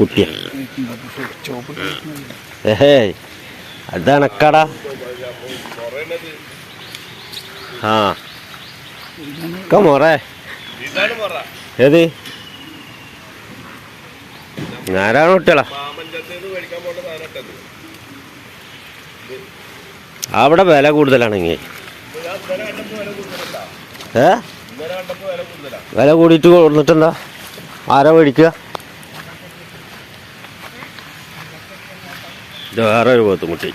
കുട്ടിയ ഏഹേ അതണക്കടാ ആ. പറ ഏത്? ഞാനാണ് കുട്ടികളാ? അവിടെ വില കൂടുതലാണെങ്കിൽ ഏ? വില കൂടിയിട്ട് കൊടുത്തിട്ടെന്താ? ആരാ മേടിക്കുക? ഇത് വേറെ ഒരു പോത്തുമുട്ടി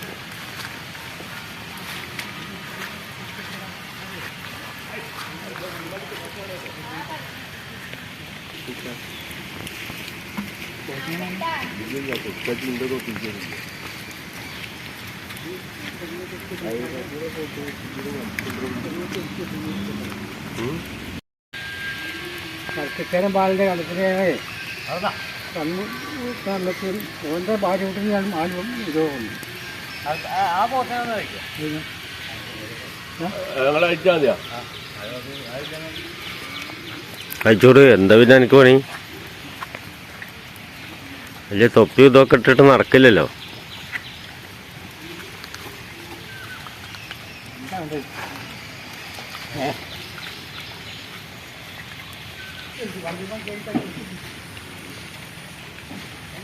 കർക്കിച്ചേരം പാലിന്റെ കളത്തിനെ കണ്ണു കള്ളത്തിൽ ഓന്റെ ഭാര്യ വീട്ടിൽ ഞാൻ ആലും രോഗം ഞങ്ങളെ അയച്ചാൽ മതിയാ? കഴിച്ചോട് എന്താ പിന്നെ എനിക്ക് പണി? വലിയ തൊപ്പി ഇതൊക്കെ ഇട്ടിട്ട് നടക്കില്ലല്ലോ.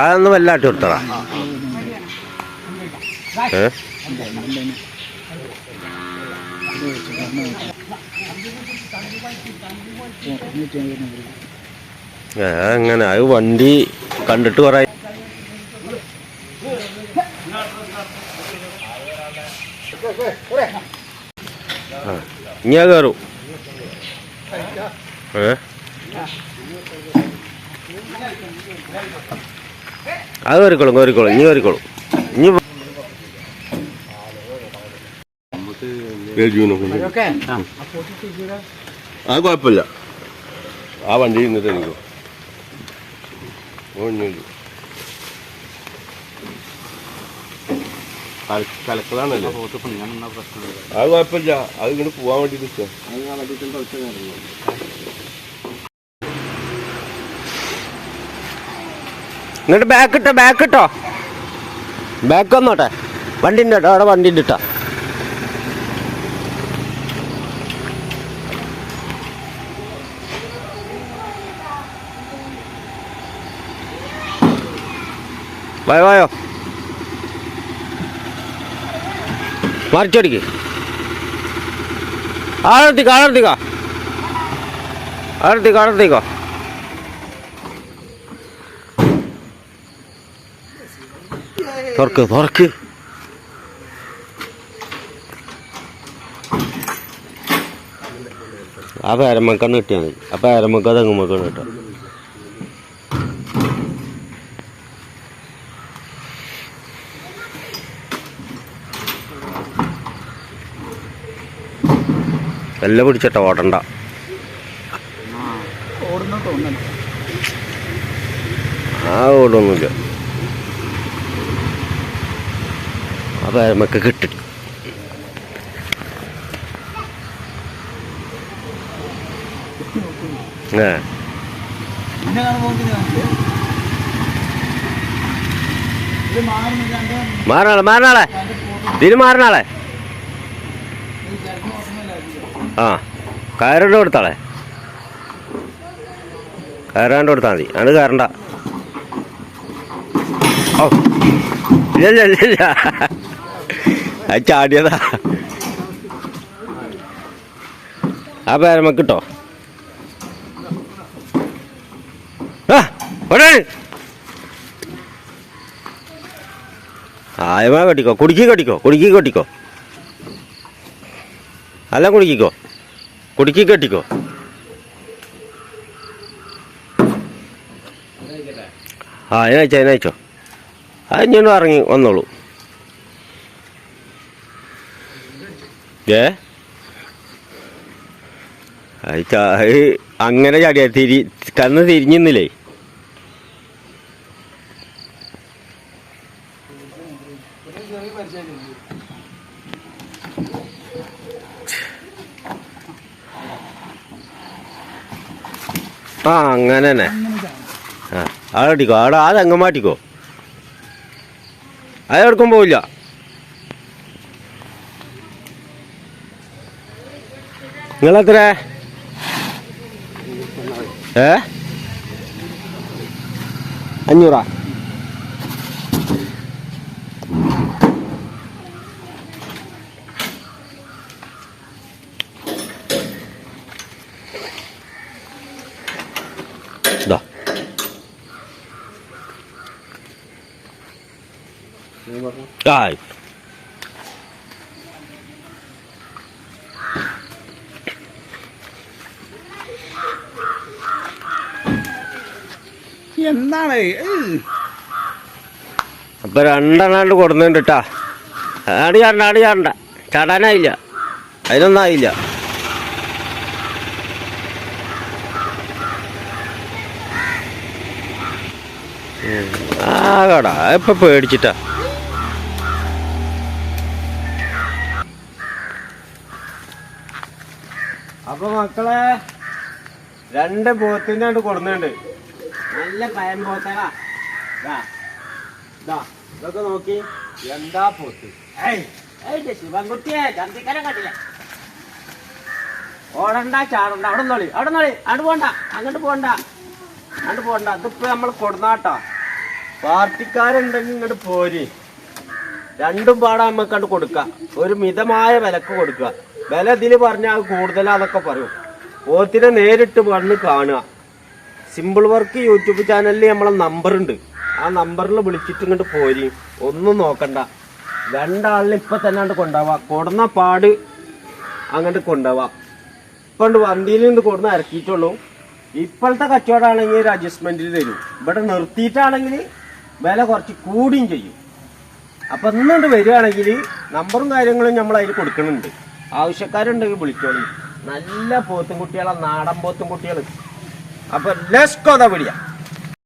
അതൊന്ന് വല്ലാട്ട് കൊടുത്തടാ ഏ? അങ്ങനെ അത് വണ്ടി കണ്ടിട്ട് ഇനി അത് കയറും ഏ? അത് കയറിക്കോളും കയറിക്കോളും. ഇനി കയറിക്കോളും. ഇനി അത് കുഴപ്പമില്ല. ആ വണ്ടി ഇന്നിട്ട് എനിക്കോ കലക്കലാണല്ലേ? അത് കുഴപ്പമില്ല. അത് ഇങ്ങോട്ട് പോവാൻ വേണ്ടി നിൽക്കുക ഇങ്ങോട്ട് ബാക്ക് ഇട്ടോ ബാക്ക് ഇട്ടോ. ബാക്ക് വന്നോട്ടെ. വണ്ടി ഉണ്ട് കേട്ടോ അവിടെ വണ്ടി ഉണ്ട് കേട്ടോ വായോ വായോ. മറിച്ചടിക്ക്. ആഴത്തേക്ക് ആഴത്തേക്കോ ആഴത്തേക്ക് ആഴത്തേക്കോ തുറക്ക് തുറക്ക്. ആ പേരമ്മക്കന്ന് കിട്ടിയാൽ മതി. ആ പേരമ്മക്ക തെങ്ങുമ്മക്കാണ് കേട്ടോ. എല്ലാം പിടിച്ചിട്ടോ ഓടണ്ട. ആ ഓടൊന്നുമില്ല. ആ. നമുക്ക് കിട്ടി എന്റെ മാറണാളെ മാറണാളെ ഇതിന് മാറണാളെ ആ. കയറിന്റെ കൊടുത്താളെ. കയറാണ്ട് കൊടുത്താൽ മതി. അത് കയറണ്ട. ഓ ഇല്ല ഇല്ല ഇല്ല. അത് ചാടിയതാ. ആ പേരമ്മ കിട്ടോ? ആയമ കെട്ടിക്കോ കുടുക്കി? കടിക്കോ കുടുക്കി? കടിക്കോ അല്ല കുടുക്കിക്കോ? കുടുക്കി കെട്ടിക്കോ? ആ അതിനയച്ചോ അതിനയച്ചോ അത് ഇഞ്ഞോണ്ട് ഇറങ്ങി വന്നോളൂ. ഏ? അങ്ങനെ ചാടിയ തിരി കന്ന് തിരിഞ്ഞിന്നില്ലേ ആ അങ്ങനെ തന്നെ ആ ആടടിക്കോ ആടെ ആ തെങ്ങ് മാറ്റിക്കോ. അതെടുക്കും പോവില്ല. നിങ്ങളെത്ര ഏ അഞ്ഞൂറാ ഇതാ എന്താണ്? അപ്പൊ രണ്ടെണ്ണാണ്ട് കൊടുന്നുണ്ട് കേട്ടാ അടിയാണ്ട ചാടാനായില്ല. അതിനൊന്നും ആയില്ല ആകടാ ഇപ്പൊ പേടിച്ചിട്ടാ. അപ്പൊ മക്കളെ രണ്ട് പോത്തിന്റെ കൊടുക്കുന്നുണ്ട് നല്ല പയം ഇതൊക്കെ നോക്കി. എന്താ പോത്ത്? ഏയ്, ശിവൻകുട്ടിയെ ചന്തിക്കരം കണ്ടില്ല? ഓടണ്ട ചാടണ്ട അവിടെ നോളി അവിടെ നോളി അവിടെ പോണ്ട അങ്ങോട്ട് പോണ്ട അങ്ങോട്ട് പോണ്ട. അതിപ്പോ നമ്മൾ കൊടുന്നാട്ടോ. പാർട്ടിക്കാരുണ്ടെങ്കിൽ ഇങ്ങോട്ട് പോരി. രണ്ടും പാടാ നമുക്ക് കണ്ട് കൊടുക്കുക ഒരു മിതമായ വിലക്ക് കൊടുക്കുക വില ഇതിൽ പറഞ്ഞാൽ കൂടുതലാന്നൊക്കെ പറയും. ഓത്തിനെ നേരിട്ട് വന്ന് കാണുക. സിമ്പിൾ വർക്ക് യൂട്യൂബ് ചാനലിൽ നമ്മളെ നമ്പർ ഉണ്ട്. ആ നമ്പറിൽ വിളിച്ചിട്ട് ഇങ്ങോട്ട് പോരി. ഒന്നും നോക്കണ്ട. രണ്ടാളിനെ ഇപ്പൊ തന്നെ അങ്ങോട്ട് കൊണ്ടുപോവാ. കൊടുന്ന പാട് അങ്ങോട്ട് കൊണ്ടുപോവാ. ഇപ്പൊ വണ്ടിയിൽ നിന്ന് കൊടുന്ന് ഇറക്കിയിട്ടുള്ളൂ ഇപ്പോഴത്തെ കച്ചവടമാണെങ്കിൽ ഒരു അഡ്ജസ്റ്റ്മെന്റിൽ തരും. ഇവിടെ നിർത്തിയിട്ടാണെങ്കിൽ വില കുറച്ച് കൂടിയും ചെയ്യും. അപ്പൊ ഇന്നുകൊണ്ട് വരികയാണെങ്കിൽ നമ്പറും കാര്യങ്ങളും നമ്മൾ അതിൽ കൊടുക്കുന്നുണ്ട് ആവശ്യക്കാരുണ്ടെങ്കിൽ വിളിച്ചോളി. നല്ല പോത്തും കുട്ടികളെ നാടൻ പോത്തും കുട്ടികൾ അപ്പൊ ലെസ്കോ പിടിയാ.